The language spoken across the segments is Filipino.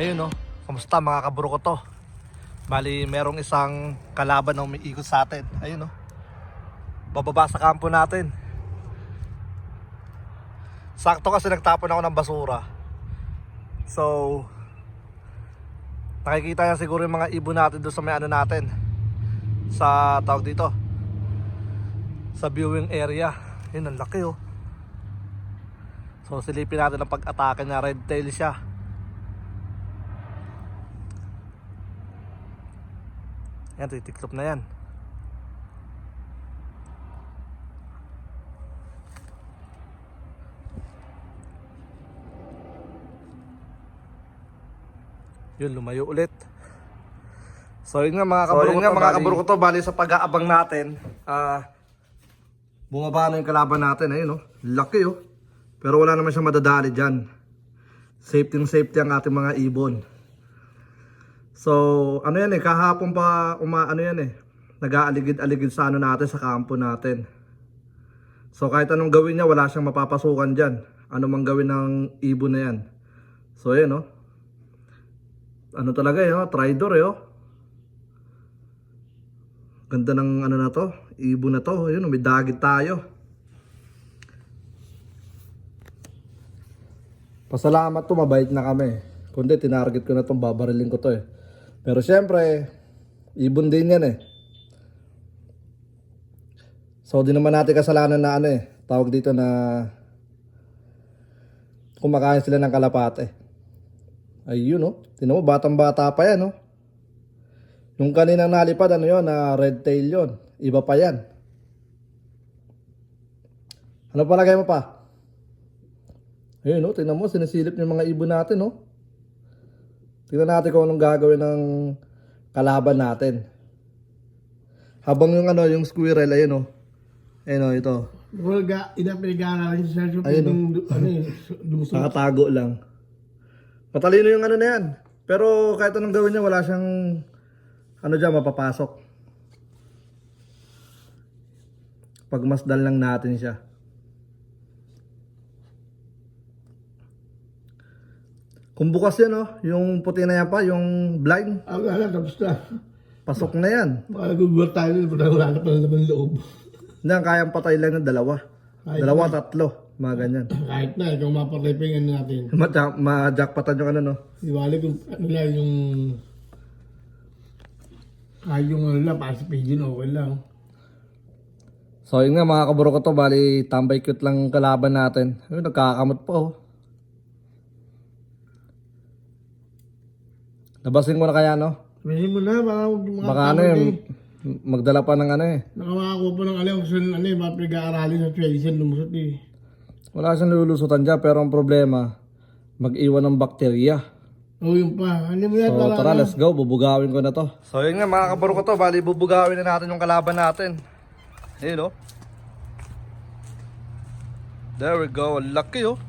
Ayun no, kamusta mga kaburo ko to? Bali, merong isang kalaban na umiikot sa atin. Ayun no. Bababa sa kampo natin. Sakto kasi nagtapon ako ng basura. So, nakikita niya siguro yung mga ibon natin doon sa may ano natin. Sa tawag dito. Sa viewing area. Yun, ang laki oh. So, silipin natin ang pag-atake niya. Red tail siya. Yan, titiklop na yan. Yun, lumayo ulit. So yun nga mga kaburo ko nga, mga kaburo ko to, bali sa pag-aabang natin, ah, bumaba na yung kalaban natin, ayun oh, laki oh. Pero wala naman siyang madadali dyan. Safety ng safety ang ating mga ibon. So, ano yan eh, kahapon pa, uma, ano yan eh, nag-aaligid-aligid sa ano natin, sa kampo natin. So, kahit anong gawin niya, wala siyang mapapasukan dyan. Ano mang gawin ng ibon na yan. So, yan oh. Ano talaga eh, oh, tridor eh oh. Ganda ng ano na to, ibon na to, ayun, oh, may dagit tayo. Pasalamat to, mabait na kami. Kundi, tinarget ko na tong babarilin ko to eh. Pero syempre, ibon din yan eh. So, di naman natin kasalanan na ano eh. Tawag dito na kumakain sila ng kalapate. Ayun oh. Tinan mo, batang bata pa yan oh. Yung kaninang nalipad, ano yun, na red tail yon Iba pa yan. Ano palagay mo pa? Ayun oh, tingnan mo, sinisilip yung mga ibon natin oh. Tingnan natin kung anong gagawin ng kalaban natin. Habang yung ano, yung squirrel, ayun oh. Ayun oh, ito. Wala ga, ina pinag-aaralan siya sa Ayun, pwedeng, ano eh, lumusot. Nakatago lang. Matalino yung ano na yan. Pero kahit anong gawin niya, wala siyang ano dyan, mapapasok. Pagmasdan lang natin siya. Kung bukas yan, oh, yung puti na yan pa, yung blind, Ang ala, tapos na. pasok na yan. Baka nagugulat tayo nun, wala wala na pala naman loob. Hindi, kayang patay lang ng dalawa. Kahit Dalawa, tatlo, mga ganyan. Kahit na, ikaw maparepingan natin. Ma- Ma-jackpotan yung ano, no? Iwala kung ano lang yung... Kahit yung ano lang, pasi pigeon, okay lang. So yun nga mga kaburo ko to, bali tambay cute lang ang kalaban natin. Ayun, nagkakamot po. Oh. Labasin ko na kaya no? Sabihin mo na, huwag yung mga Baka ano yun, magdala pa ng ano eh. Nakamakuha pa ng alam kung saan ano eh, mga pinag-aaralin sa Tracer, lumusot eh. Wala siyang lulusutan dyan, pero ang problema, mag-iwan ng bakterya. Oo, yung pa. Ano mo yan, So para tara, let's go, bubugawin ko na to. So yun nga mga kaburo ko to, bali bubugawin na natin yung kalaban natin. Ayun oh. There we go, Ang laki oh.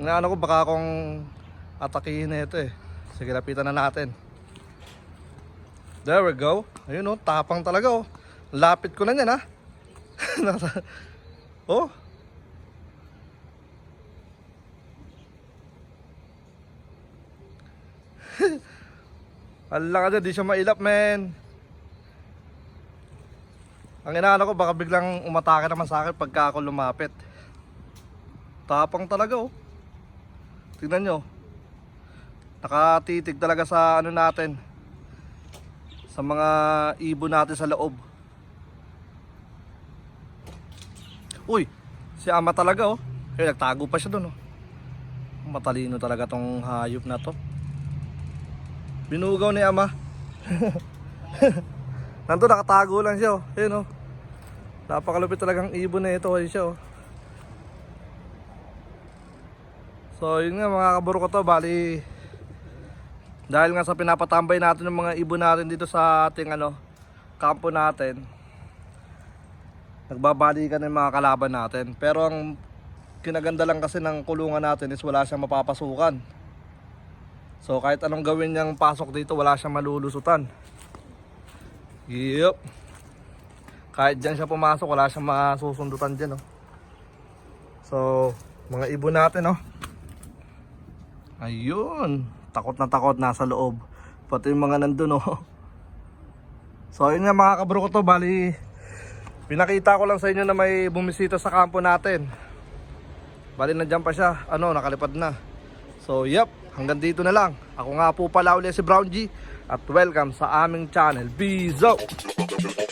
Nga ko baka akong atakihin na ito eh. Sige, lapitan na natin. There we go. Ayun oh, tapang talaga oh. Lapit ko na yan ha. Nasa- oh. Ala ka dyan, di siya mailap men. Ang inaano ko baka biglang umatake naman sa akin pagka ako lumapit. Tapang talaga oh. Tingnan nyo. Nakatitig talaga sa ano natin. Sa mga ibon natin sa loob. Uy, si ama talaga oh. Eh, nagtago pa siya doon oh. Matalino talaga tong hayop na to. Binugaw ni ama. Nandun nakatago lang siya oh. Ayun oh. Napakalupit talagang ibon na ito ay siya oh. So yun nga mga kaburo ko to bali dahil nga sa pinapatambay natin ng mga ibon natin dito sa ating ano kampo natin nagbabalikan ng mga kalaban natin. Pero ang kinaganda lang kasi ng kulungan natin is wala siyang mapapasukan. So kahit anong gawin niyang pasok dito wala siyang malulusutan. Yep kahit dyan siya pumasok wala siyang masusundutan dyan oh. so mga ibon natin oh. Ayun. Takot na takot nasa loob. Pati yung mga nandun oh. So ayun nga mga kabro ko to. Bali, pinakita ko lang sa inyo na may bumisita sa kampo natin. Bali nandiyan pa siya. Ano, nakalipad na. So yep, hanggang dito na lang. Ako nga po pala ulit si Brown G. At welcome sa aming channel. Out!